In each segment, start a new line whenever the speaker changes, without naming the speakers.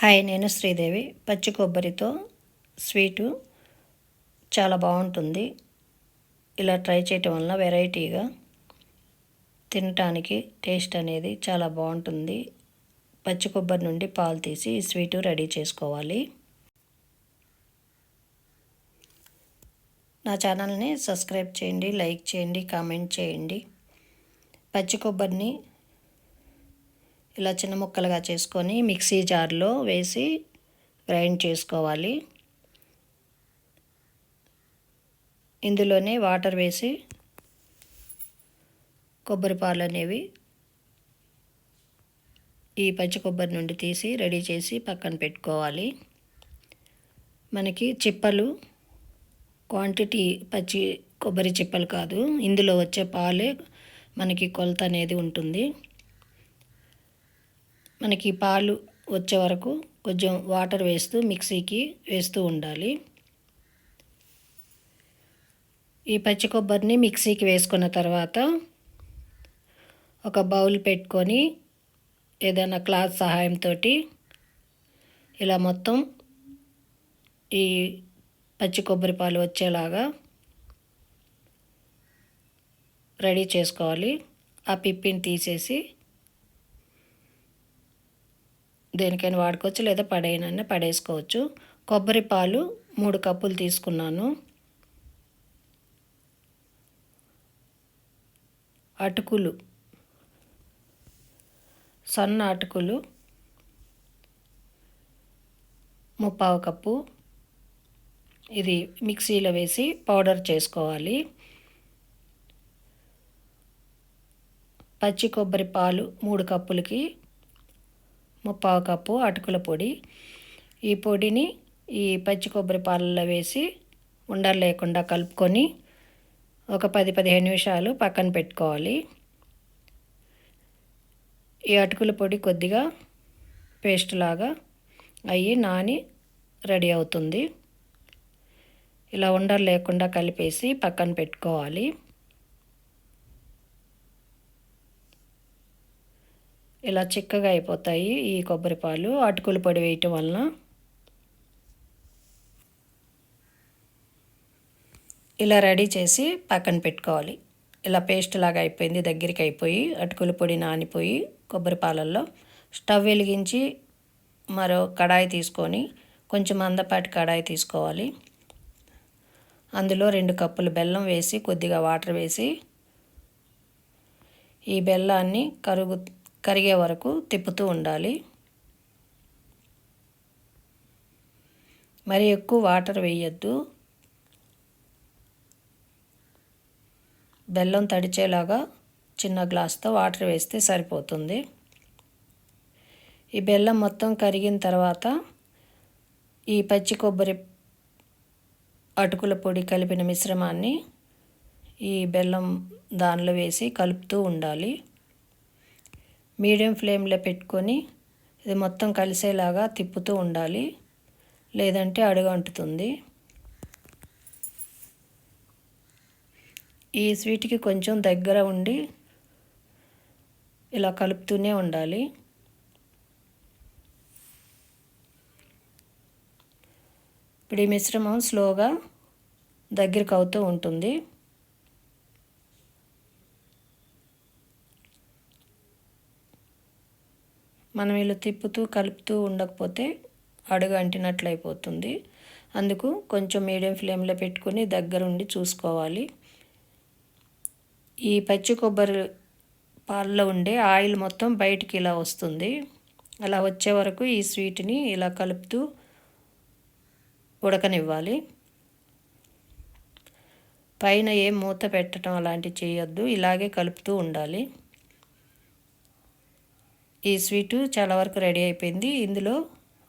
Hi నేను శ్రీదేవి. పచ్చి కొబ్బరితో sweet చాలా బాగుంటుంది. ఇలా ట్రై చేయటం వల్ల వెరైటీగా తినటానికి టేస్ట్ అనేది చాలా బాగుంటుంది. పచ్చి కొబ్బరి నుండి పాలు తీసి ఈ స్వీటు రెడీ చేసుకోవాలి. నా ఛానల్ని సబ్స్క్రైబ్ చేయండి లైక్ చేయండి కామెంట్ చేయండి. పచ్చి కొబ్బరిని ఇలా చిన్న ముక్కలుగా చేసుకొని మిక్సీ జార్లో వేసి గ్రైండ్ చేసుకోవాలి. ఇందులోనే వాటర్ వేసి కొబ్బరి పాలు అనేవి ఈ పచ్చి కొబ్బరి నుండి తీసి రెడీ చేసి పక్కన పెట్టుకోవాలి. మనకి చిప్పలు క్వాంటిటీ పచ్చి కొబ్బరి చిప్పలు కాదు. ఇందులో వచ్చే పాలే మనకి కొలత అనేది ఉంటుంది. మనకి పాలు వచ్చే వరకు కొంచెం వాటర్ వేస్తూ మిక్సీకి వేస్తూ ఉండాలి. ఈ పచ్చి కొబ్బరిని మిక్సీకి వేసుకున్న తర్వాత ఒక బౌల్ పెట్టుకొని ఏదైనా క్లాత్ సహాయంతో ఇలా మొత్తం ఈ పచ్చి కొబ్బరి పాలు వచ్చేలాగా రెడీ చేసుకోవాలి. ఆ పిప్పిని తీసేసి దేనికైనా వాడుకోవచ్చు లేదా పడేయనన్నా పడేసుకోవచ్చు. కొబ్బరి పాలు మూడు కప్పులు తీసుకున్నాను. అటుకులు. సన్న అటుకులు. ముప్పావు కప్పు. ఇది మిక్సీలో వేసి పౌడర్ చేసుకోవాలి. పచ్చి కొబ్బరి పాలు మూడు కప్పులకి ముప్పావు కప్పు అటుకుల పొడి. ఈ పొడిని ఈ పచ్చి కొబ్బరి పాలలో వేసి ఉండలు లేకుండా కలుపుకొని ఒక పది పదిహేను నిమిషాలు పక్కన పెట్టుకోవాలి. ఈ అటుకుల పొడి కొద్దిగా పేస్ట్ లాగా అయ్యి నాని రెడీ అవుతుంది. ఇలా ఉండలు లేకుండా కలిపేసి పక్కన పెట్టుకోవాలి. ఇలా చిక్కగా అయిపోతాయి ఈ కొబ్బరి పాలు. అటుకుల పొడి వేయటం వలన ఇలా రెడీ చేసి పక్కన పెట్టుకోవాలి. ఇలా పేస్ట్ లాగా అయిపోయింది దగ్గరికి అయిపోయి అటుకుల పొడి నానిపోయి కొబ్బరి పాలల్లో స్టవ్ వెలిగించి మరో కడాయి తీసుకొని కొంచెం మందపాటి కడాయి తీసుకోవాలి. అందులో రెండు కప్పులు బెల్లం వేసి కొద్దిగా వాటర్ వేసి ఈ బెల్లాన్ని కరుగు కరిగే వరకు తిప్పుతూ ఉండాలి. మరి ఎక్కువ వాటర్ వేయద్దు. బెల్లం తడిచేలాగా చిన్న గ్లాస్తో వాటర్ వేస్తే సరిపోతుంది. ఈ బెల్లం మొత్తం కరిగిన తర్వాత ఈ పచ్చి కొబ్బరి అటుకుల పొడి కలిపిన మిశ్రమాన్ని ఈ బెల్లం దానిలో వేసి కలుపుతూ ఉండాలి. మీడియం ఫ్లేమ్లో పెట్టుకొని ఇది మొత్తం కలిసేలాగా తిప్పుతూ ఉండాలి. లేదంటే అడుగంటుతుంది ఈ స్వీట్కి కొంచెం దగ్గర ఉండి ఇలా కలుపుతూనే ఉండాలి. ఇప్పుడు ఈ మిశ్రమం స్లోగా దగ్గరికి అవుతూ ఉంటుంది. మనం ఇలా తిప్పుతూ కలుపుతూ ఉండకపోతే అడుగు అంటినట్లు అయిపోతుంది అందుకు కొంచెం మీడియం ఫ్లేమ్లో పెట్టుకుని దగ్గరుండి చూసుకోవాలి. ఈ పచ్చి కొబ్బరి పాలలో ఉండే ఆయిల్ మొత్తం బయటికి ఇలా వస్తుంది. అలా వచ్చే వరకు ఈ స్వీట్ని ఇలా కలుపుతూ ఉడకనివ్వాలి. పైన ఏం మూత పెట్టడం అలాంటివి చేయొద్దు. ఇలాగే కలుపుతూ ఉండాలి. ఈ స్వీటు చాలా వరకు రెడీ అయిపోయింది. ఇందులో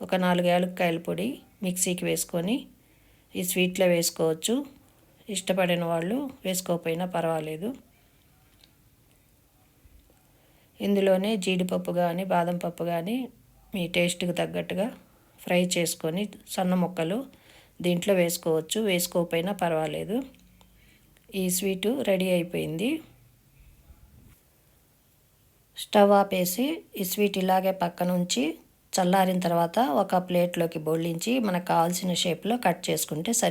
ఒక నాలుగు యాలక్కాయల పొడి మిక్సీకి వేసుకొని ఈ స్వీట్లో వేసుకోవచ్చు. ఇష్టపడిన వాళ్ళు వేసుకోకపోయినా పర్వాలేదు. ఇందులోనే జీడిపప్పు కానీ బాదం పప్పు కానీ మీ టేస్ట్కి తగ్గట్టుగా ఫ్రై చేసుకొని సన్న ముక్కలు దీంట్లో వేసుకోవచ్చు. వేసుకోకపోయినా పర్వాలేదు. ఈ స్వీటు రెడీ అయిపోయింది. స్టవ్ ఆపేసి ఈ స్వీట్ ఇలాగే పక్కనుంచి చల్లారిన తర్వాత ఒక ప్లేట్లోకి బోళ్ళించి మనకు కావాల్సిన షేప్లో కట్ చేసుకుంటే సరి